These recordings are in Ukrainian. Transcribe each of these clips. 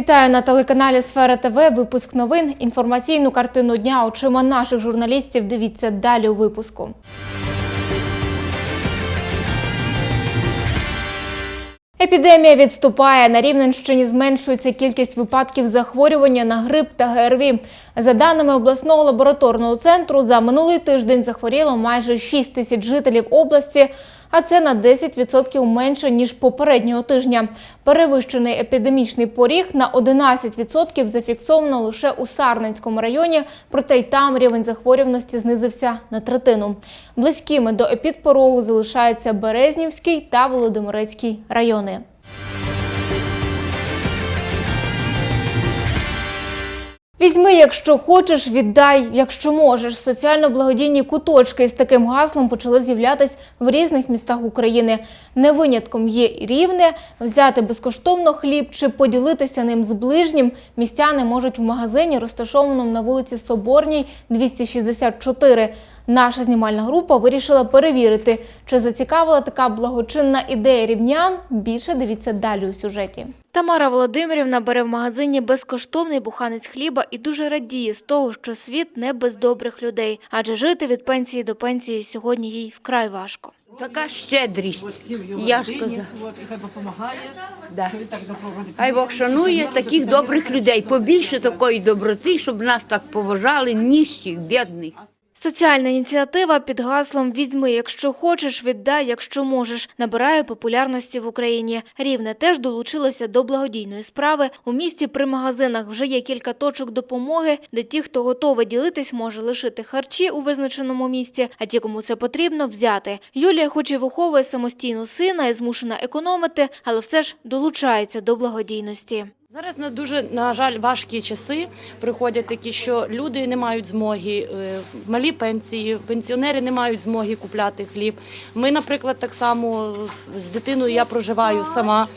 Вітаю на телеканалі Сфера ТВ. Випуск новин. Інформаційну картину дня очима наших журналістів. Дивіться далі у випуску. Епідемія відступає. На Рівненщині зменшується кількість випадків захворювання на грип та ГРВІ. За даними обласного лабораторного центру, за минулий тиждень захворіло майже 6 тисяч жителів області, а це на 10% менше ніж попереднього тижня. Перевищений епідемічний поріг на 11% зафіксовано лише у Сарненському районі, проте й там рівень захворюваності знизився на третину. Близькими до епідпорогу залишаються Березнівський та Володимирецький райони. Візьми, якщо хочеш, віддай, якщо можеш. Соціально-благодійні куточки з таким гаслом почали з'являтись в різних містах України. Не винятком є рівне взяти безкоштовно хліб чи поділитися ним з ближнім. Містяни можуть в магазині, розташованому на вулиці Соборній, 264. Наша знімальна група вирішила перевірити, чи зацікавила така благочинна ідея рівнян. Більше дивіться далі у сюжеті. Тамара Володимирівна бере в магазині безкоштовний буханець хліба і дуже радіє з того, що світ не без добрих людей, адже жити від пенсії до пенсії сьогодні їй вкрай важко. Така щедрість. Я ж казав. от, і допомагає, Да. Хай Бог шанує таких добрих людей. Побільше такої доброти, щоб нас так поважали, ніщих, бідних. Соціальна ініціатива під гаслом «Візьми, якщо хочеш, віддай, якщо можеш» набирає популярності в Україні. Рівне теж долучилося до благодійної справи. У місті при магазинах вже є кілька точок допомоги, де ті, хто готовий ділитись, може лишити харчі у визначеному місці, а ті, кому це потрібно, взяти. Юлія хоч і виховує самостійно сина і змушена економити, але все ж долучається до благодійності. Зараз на дуже на жаль важкі часи приходять такі, що люди не мають змоги, е, малі пенсії, пенсіонери не мають змоги купляти хліб. Ми, наприклад, так само з дитиною я проживаю сама.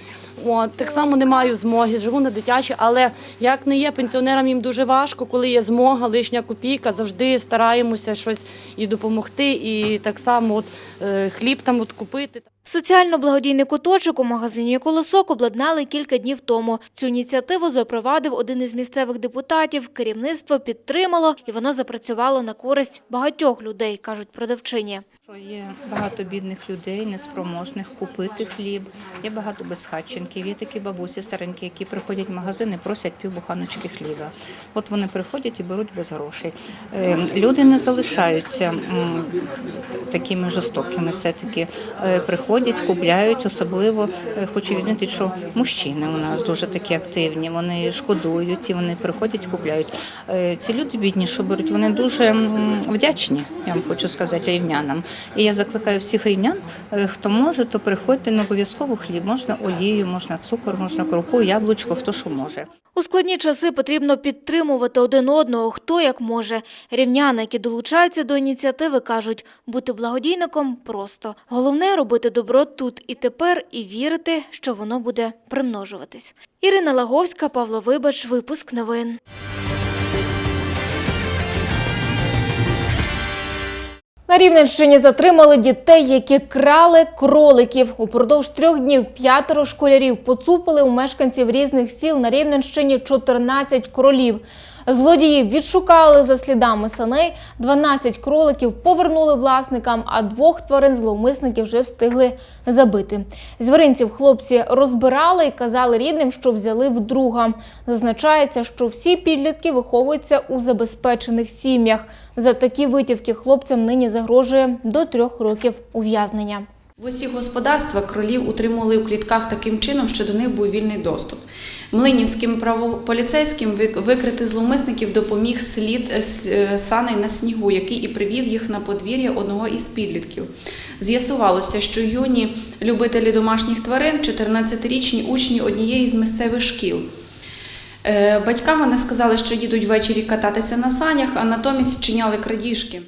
Так само не маю змоги, живу на дитячій, але як не є пенсіонерам, їм дуже важко, коли є змога, лишня копійка, завжди стараємося щось і допомогти, і так само от, е, хліб там от купити. Соціально-благодійний куточок у магазині «Колосок» обладнали кілька днів тому. Цю ініціативу запровадив один із місцевих депутатів. Керівництво підтримало, і воно запрацювало на користь багатьох людей, кажуть продавчині. Що Є багато бідних людей, неспроможних купити хліб. Є багато безхатченків. Є такі бабусі старенькі, які приходять в магазин і просять півбуханочки хліба. От вони приходять і беруть без грошей. Е, Люди не залишаються такими жорстокими. Все таки приходять, купляють. Особливо е, хочу відмітити, що мужчини у нас дуже такі активні. Вони шкодують і вони приходять, купляють. Е, Ці люди бідні, що беруть, вони дуже вдячні. Я вам хочу сказати рівнянам. І я закликаю всіх рівнян, е, хто може, то приходьте не обов'язково хліб. Можна олію, можна цукор, можна крупу, яблучко, хто що може. У складні часи потрібно підтримувати один одного, хто як може. Рівняни, які долучаються до ініціативи, кажуть, бути благодійником просто. Головне – робити добро тут і тепер і вірити, що воно буде примножуватись. Ірина Лаговська, Павло Вибач, випуск новин. На Рівненщині затримали дітей, які крали кроликів. Упродовж трьох днів п'ятеро школярів поцупили у мешканців різних сіл на Рівненщині 14 кролів. Злодії відшукали за слідами саней, 12 кроликів повернули власникам, а двох тварин зловмисники вже встигли забити. Звіринців хлопці розбирали і казали рідним, що взяли вдруга. Зазначається, що всі підлітки виховуються у забезпечених сім'ях. За такі витівки хлопцям нині загрожує до трьох років ув'язнення. В усіх господарствах кролів утримували у клітках таким чином, що до них був вільний доступ. Млинівським правополіцейським ви- викрити зловмисників допоміг слід е, е, саней на снігу, який і привів їх на подвір'я одного із підлітків. З'ясувалося, що юні любителі домашніх тварин, 14-річні учні однієї з місцевих шкіл. Е, Батькам вони сказали, що їдуть ввечері кататися на санях, а натомість вчиняли крадіжки.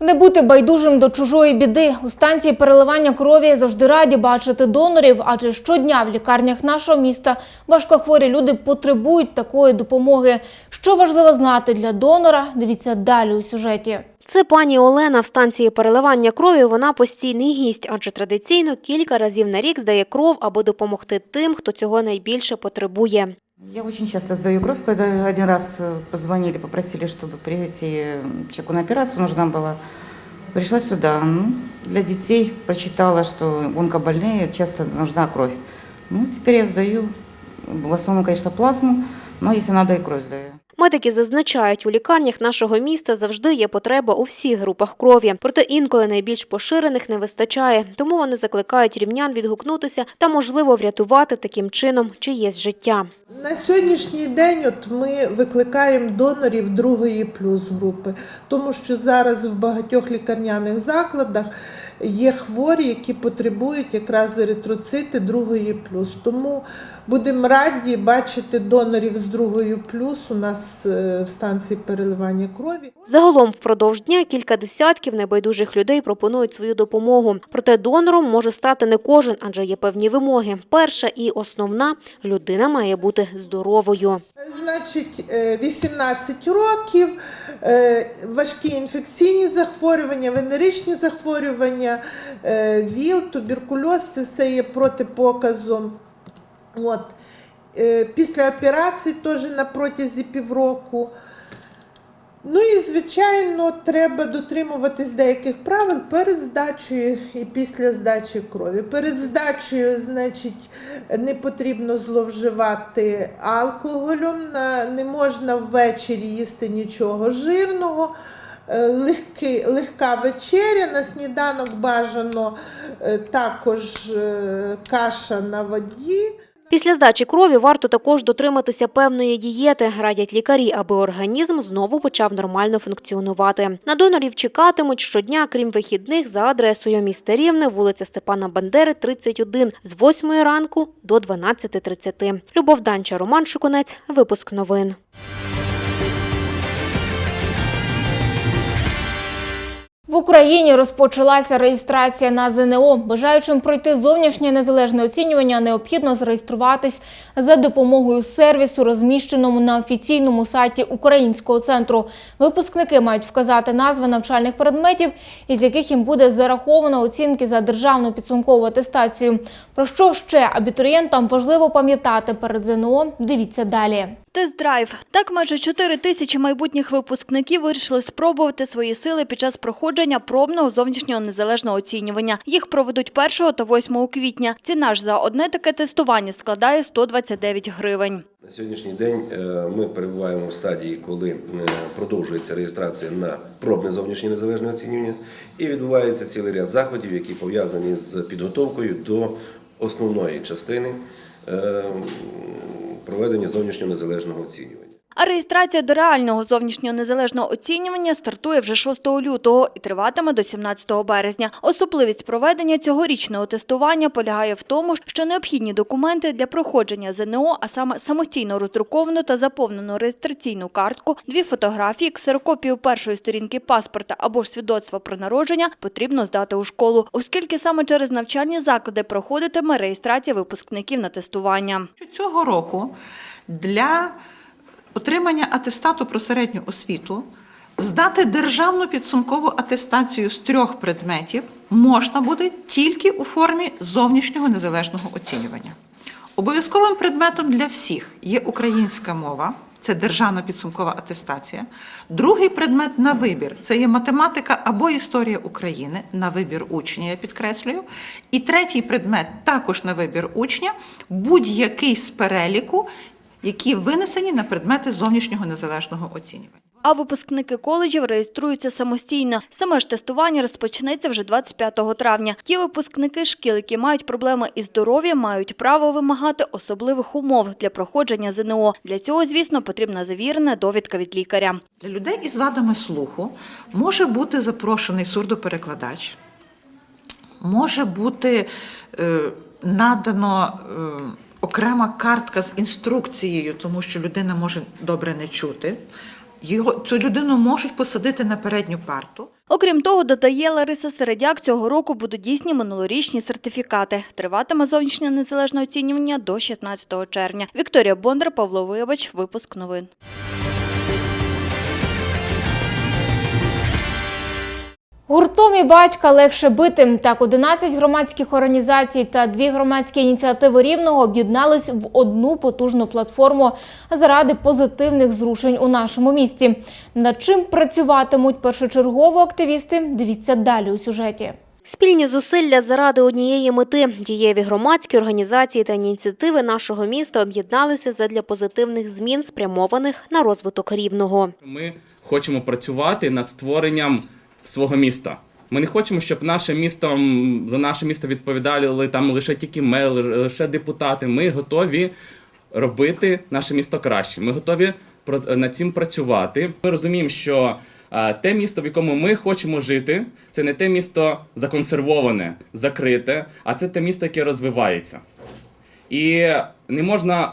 Не бути байдужим до чужої біди. У станції переливання крові завжди раді бачити донорів, адже щодня в лікарнях нашого міста важкохворі люди потребують такої допомоги. Що важливо знати для донора, дивіться далі у сюжеті. Це пані Олена в станції переливання крові. Вона постійний гість, адже традиційно кілька разів на рік здає кров, аби допомогти тим, хто цього найбільше потребує. Я очень часто сдаю кровь, когда один раз э, позвонили, попросили, чтобы прийти э, человеку на операцию нужна была. Пришла сюда, ну, для детей прочитала, что онкобольные часто нужна кровь. Ну, теперь я сдаю, в основном, конечно, плазму, но если надо, и кровь сдаю. Медики зазначають, у лікарнях нашого міста завжди є потреба у всіх групах крові. Проте інколи найбільш поширених не вистачає. Тому вони закликають рівнян відгукнутися та, можливо, врятувати таким чином чиєсь життя. На сьогоднішній день от ми викликаємо донорів другої плюс групи, тому що зараз в багатьох лікарняних закладах є хворі, які потребують якраз еритроцити другої плюс. Тому будемо раді бачити донорів з другої плюс у нас е, в станції переливання крові. Загалом впродовж дня кілька десятків небайдужих людей пропонують свою допомогу. Проте донором може стати не кожен, адже є певні вимоги. Перша і основна – людина має бути здоровою. Значить, е, 18 років, е, важкі інфекційні захворювання, венеричні захворювання, е, ВІЛ, туберкульоз це все є протипоказом. От. Е, Після операції теж на протязі півроку. Ну і, звичайно, треба дотримуватись деяких правил перед здачею і після здачі крові. Перед здачею, значить, не потрібно зловживати алкоголем, не можна ввечері їсти нічого жирного. Е, Легкий, легка вечеря, на сніданок бажано е, також каша на воді. Після здачі крові варто також дотриматися певної дієти, радять лікарі, аби організм знову почав нормально функціонувати. На донорів чекатимуть щодня, крім вихідних, за адресою міста Рівне, вулиця Степана Бандери, 31, з 8 ранку до 12.30. Любов Данча, Роман Шукунець. Випуск новин. В Україні розпочалася реєстрація на ЗНО. Бажаючим пройти зовнішнє незалежне оцінювання необхідно зареєструватись за допомогою сервісу, розміщеному на офіційному сайті Українського центру. Випускники мають вказати назви навчальних предметів, із яких їм буде зараховано оцінки за державну підсумкову атестацію. Про що ще абітурієнтам важливо пам'ятати перед ЗНО? Дивіться далі. Тест-драйв. Так майже 4 тисячі майбутніх випускників вирішили спробувати свої сили під час проходження пробного зовнішнього незалежного оцінювання. Їх проведуть 1 та 8 квітня. Ціна ж за одне таке тестування складає 129 гривень. На сьогоднішній день е, ми перебуваємо в стадії, коли е, продовжується реєстрація на пробне зовнішнє незалежне оцінювання, і відбувається цілий ряд заходів, які пов'язані з підготовкою до основної частини е, проведення зовнішнього незалежного оцінювання. А реєстрація до реального зовнішнього незалежного оцінювання стартує вже 6 лютого і триватиме до 17 березня. Особливість проведення цьогорічного тестування полягає в тому, що необхідні документи для проходження ЗНО, а саме самостійно роздруковану та заповнену реєстраційну картку, дві фотографії, ксерокопію першої сторінки паспорта або ж свідоцтва про народження потрібно здати у школу, оскільки саме через навчальні заклади проходитиме реєстрація випускників на тестування. цього року для отримання атестату про середню освіту здати державну підсумкову атестацію з трьох предметів можна буде тільки у формі зовнішнього незалежного оцінювання. Обов'язковим предметом для всіх є українська мова. Це державна підсумкова атестація. Другий предмет на вибір це є математика або історія України на вибір учня, я підкреслюю. І третій предмет також на вибір учня, будь-який з переліку, які винесені на предмети зовнішнього незалежного оцінювання. А випускники коледжів реєструються самостійно. Саме ж тестування розпочнеться вже 25 травня. Ті випускники шкіл, які мають проблеми із здоров'ям, мають право вимагати особливих умов для проходження ЗНО. Для цього, звісно, потрібна завірена довідка від лікаря. Для людей із вадами слуху може бути запрошений сурдоперекладач, може бути е, надано е, окрема картка з інструкцією, тому що людина може добре не чути. Його, цю людину можуть посадити на передню парту. Окрім того, додає Лариса Середяк, цього року будуть дійсні минулорічні сертифікати. Триватиме зовнішнє незалежне оцінювання до 16 червня. Вікторія Бондар, Павло Вивач, випуск новин. Гуртом і батька легше бити. Так, 11 громадських організацій та дві громадські ініціативи Рівного об'єднались в одну потужну платформу заради позитивних зрушень у нашому місті. Над чим працюватимуть першочергово активісти? Дивіться далі у сюжеті. Спільні зусилля заради однієї мети. Дієві громадські організації та ініціативи нашого міста об'єдналися задля позитивних змін, спрямованих на розвиток рівного. Ми хочемо працювати над створенням свого міста. Ми не хочемо, щоб наше місто за наше місто відповідали там лише тільки мери, лише депутати. Ми готові робити наше місто краще. Ми готові над цим працювати. Ми розуміємо, що е, те місто, в якому ми хочемо жити, це не те місто законсервоване, закрите, а це те місто, яке розвивається. І не можна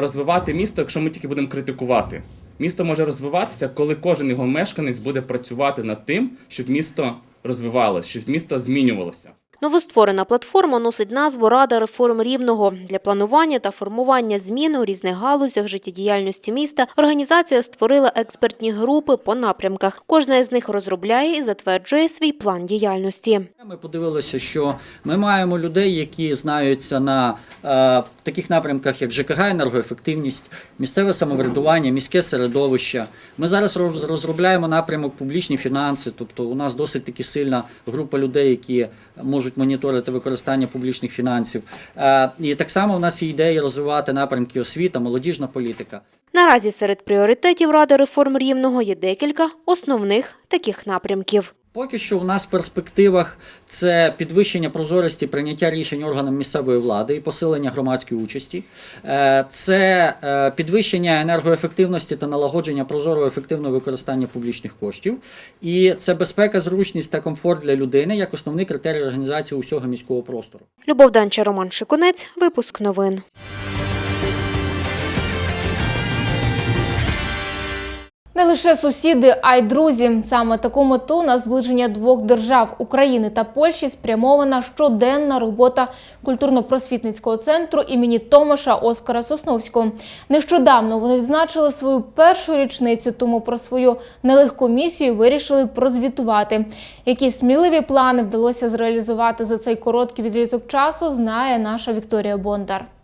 розвивати місто, якщо ми тільки будемо критикувати. Місто може розвиватися, коли кожен його мешканець буде працювати над тим, щоб місто розвивалося, щоб місто змінювалося. Новостворена платформа носить назву Рада реформ рівного для планування та формування змін у різних галузях життєдіяльності міста. Організація створила експертні групи по напрямках. Кожна із них розробляє і затверджує свій план діяльності. Ми подивилися, що ми маємо людей, які знаються на е, таких напрямках, як ЖКГ, енергоефективність, місцеве самоврядування, міське середовище. Ми зараз роз- розробляємо напрямок публічні фінанси. Тобто, у нас досить таки сильна група людей, які можуть моніторити використання публічних фінансів. Е, і так само в нас є ідеї розвивати напрямки освіта, молодіжна політика. Наразі серед пріоритетів Ради реформ рівного є декілька основних таких напрямків. Поки що у нас в перспективах це підвищення прозорості прийняття рішень органам місцевої влади і посилення громадської участі, Е, це е, підвищення енергоефективності та налагодження прозорого ефективного використання публічних коштів, і це безпека, зручність та комфорт для людини як основний критерій організації усього міського простору. Любов Данча, Роман Шикунець. Випуск новин. Не лише сусіди, а й друзі. Саме таку мету на зближення двох держав України та Польщі спрямована щоденна робота культурно-просвітницького центру імені Томаша Оскара Сосновського. Нещодавно вони відзначили свою першу річницю, тому про свою нелегку місію вирішили прозвітувати. Які сміливі плани вдалося зреалізувати за цей короткий відрізок часу, знає наша Вікторія Бондар. –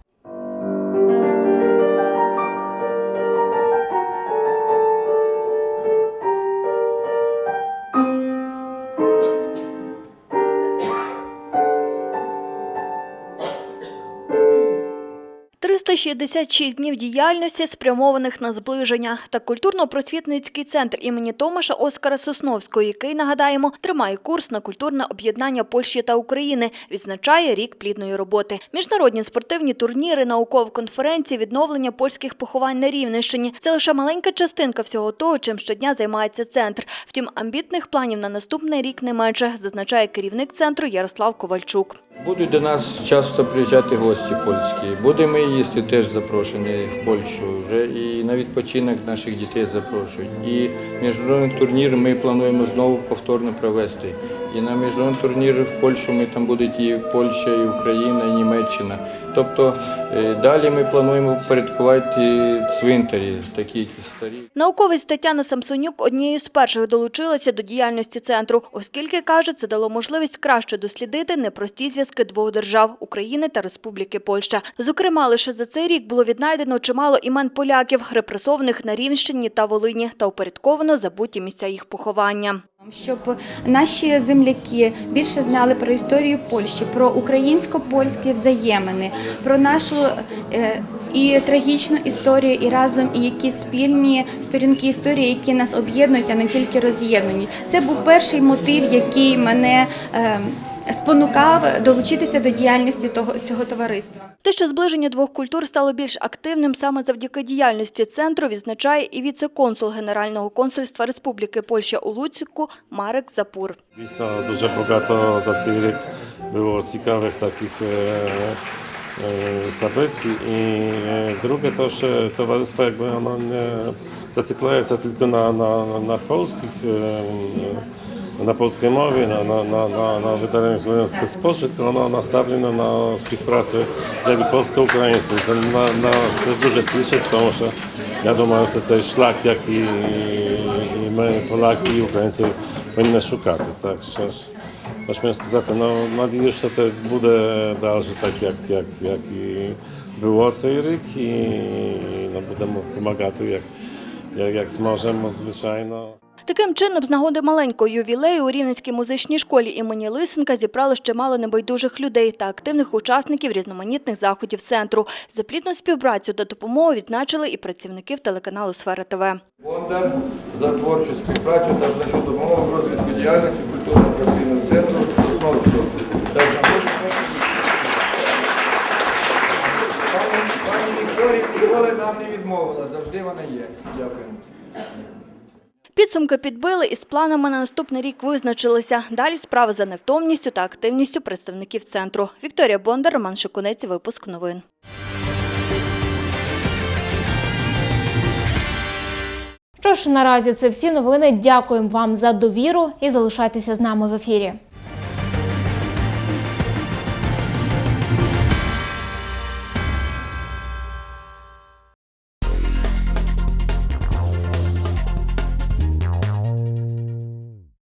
366 днів діяльності, спрямованих на зближення, та культурно-просвітницький центр імені Томаша Оскара Сосновського, який, нагадаємо, тримає курс на культурне об'єднання Польщі та України, відзначає рік плідної роботи. Міжнародні спортивні турніри, наукові конференції, відновлення польських поховань на Рівненщині – це лише маленька частинка всього того, чим щодня займається центр. Втім, амбітних планів на наступний рік не менше, зазначає керівник центру Ярослав Ковальчук. Будуть до нас часто приїжджати гості польські. Будемо їсти теж запрошені в Польщу. Вже і на відпочинок наших дітей запрошують. І міжнародний турнір ми плануємо знову повторно провести. І на міжнародний турнір в Польщу ми там будуть і Польща, і Україна, і Німеччина. Тобто е, далі ми плануємо порядкувати цвинтарі, такі старі. Науковець Тетяна Самсонюк однією з перших долучилася до діяльності центру, оскільки, каже, це дало можливість краще дослідити непрості зв'язки двох держав – України та Республіки Польща. Зокрема, лише за цей рік було віднайдено чимало імен поляків, репресованих на Рівнщині та Волині, та упорядковано забуті місця їх поховання. Щоб наші земляки більше знали про історію Польщі, про українсько-польські взаємини, про нашу е, і трагічну історію, і разом і якісь спільні сторінки історії, які нас об'єднують, а не тільки роз'єднані. Це був перший мотив, який мене е, спонукав долучитися до діяльності того цього товариства. Те, що зближення двох культур стало більш активним саме завдяки діяльності центру, відзначає і віце-консул Генерального консульства Республіки Польща у Луцьку Марек Запур. Дійсно дуже багато за цей рік було цікавих таких е, е, событий. І е, друге, то що товариство якби воно не зацикляється тільки на, на, на польських. е, на польській мові, на, на, на, на, на видаленні своєї спецпошуку, воно наставлено на співпрацю якби польсько-українською. Це на, на, це дуже тішить, тому що я думаю, це той шлях, як і, і ми, поляки, і українці повинні шукати. Так що ж, можна сказати, ну, надію, що це буде далі так, як, як, як і було цей рік, і Таким чином, з нагоди маленького ювілею у Рівненській музичній школі імені Лисенка зібрали ще мало небайдужих людей та активних учасників різноманітних заходів центру. За плідну співпрацю та допомогу відзначили і працівників телеканалу Сфера ТВ. Бондар за творчу співпрацю та значну допомогу в розвитку діяльності культурно-просвітнього центру Сосновського. та Пані- ніколи нам не відмовила, завжди вона є. Дякую. Підсумки підбили і з планами на наступний рік визначилися. Далі справа за невтомністю та активністю представників центру. Вікторія Бондар, Роман Шикунець, випуск новин. Що ж, наразі це всі новини. Дякуємо вам за довіру і залишайтеся з нами в ефірі.